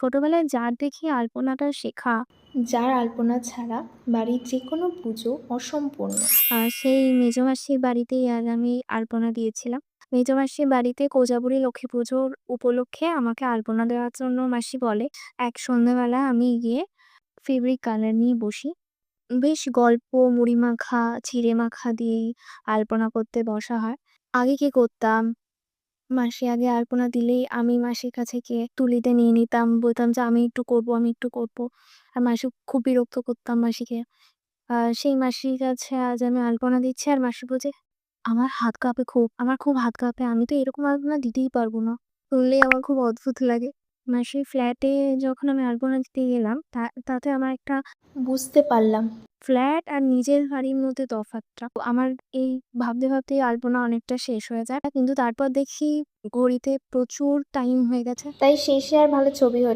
ছোটবেলায় যার দেখি আলপনাটা শেখা যার আলপনা ছাড়া বাড়ির যে কোনো পুজো অসম্পূর্ণ আ সেই মেজো মাসির বাড়িতেই আজ আমি আলপনা দিয়েছিলাম। মেজো মাসির বাড়িতে কোজাগরী লক্ষ্মী পুজোর উপলক্ষে আমাকে আলপনা দেওয়ার জন্য মাসি বলে। এক সন্ধ্যাবেলা আমি গিয়ে ফেব্রিক কালার নিয়ে বসি। বেশ গল্প, মুড়ি মাখা, চিড়ে মাখা দিয়েই আলপনা করতে বসা হয়। আগে কি করতাম, মাসি আগে আলপনা দিলেই আমি মাসির কাছে গিয়ে তুলিতে নিয়ে নিতাম। বলতাম যে, "আমি একটু করব, আমি একটু করব।" আর মাসি খুব বিরক্ত করতাম মাসিকে। আ সেই মাসির কাছে আজ আমি আলপনা দিচ্ছি আর মাসি বলছে, "আমার হাত কাঁপে খুব, আমার খুব হাত কাঁপে। আমি তো এরকম আলপনা দিতেই পারব না।" শুনলেই আমার খুব অদ্ভুত লাগে। মাসির ফ্ল্যাটে যখন আমি আলপনা দিতে গেলাম তাতে আমার একটা বুঝতে পারলাম ফ্ল্যাট আর নিজের বাড়ির মধ্যে তফাতটা আমার এই ভাবতে, ভাবতে আলপনা অনেকটা শেষ হয়ে যায়। কিন্তু তারপর দেখি ঘড়িতে প্রচুর টাইম হয়ে গেছে। তাই শেষে আর ভালো ছবি